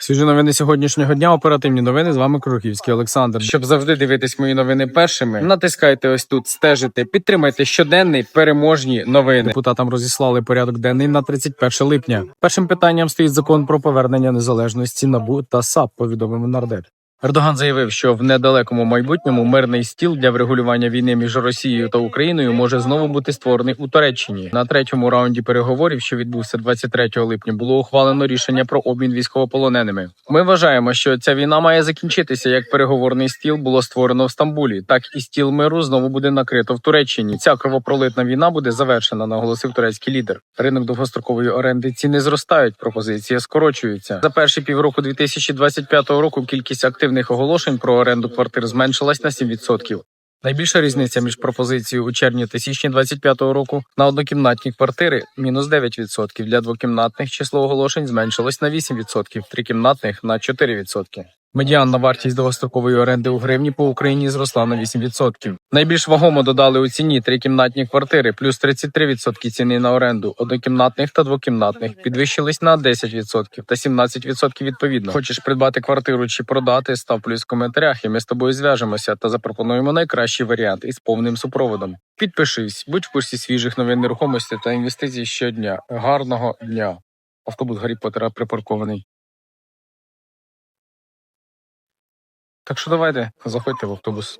Свіжі новини сьогоднішнього дня. Оперативні новини з вами Крухівський Олександр. Щоб завжди дивитись мої новини першими, натискайте ось тут, стежите, підтримайте щоденний переможні новини. Депутатам розіслали порядок денний на 31 липня. Першим питанням стоїть закон про повернення незалежності НАБУ та САП. Повідомив нардеп. Ердоган заявив, що в недалекому майбутньому мирний стіл для врегулювання війни між Росією та Україною може знову бути створений у Туреччині. На третьому раунді переговорів, що відбувся 23 липня, було ухвалено рішення про обмін військовополоненими. Ми вважаємо, що ця війна має закінчитися як переговорний стіл було створено в Стамбулі, так і стіл миру знову буде накрито в Туреччині. Ця кровопролитна війна буде завершена, наголосив турецький лідер. Ринок довгострокової оренди ціни зростають, пропозиція скорочується. За перші півроку 2025 року кількість активних оголошень про оренду квартир зменшилась на 7%. Найбільша різниця між пропозицією у червні та січні 2025 року на однокімнатні квартири мінус 9%, для двокімнатних число оголошень зменшилось на 8%, трикімнатних на 4%. Медіанна вартість довгострокової оренди у гривні по Україні зросла на 8%. Найбільш вагомо додали у ціні трикімнатні квартири плюс 33% ціни на оренду, однокімнатних та двокімнатних підвищились на 10% та 17% відповідно. Хочеш придбати квартиру чи продати? Став плюс в коментарях, і ми з тобою зв'яжемося та запропонуємо найкращий варіант із повним супроводом. Підпишись, будь в курсі свіжих новин нерухомості та інвестицій щодня. Гарного дня! Автобус Гаррі Поттера припаркований. Так що давайте, заходьте в автобус.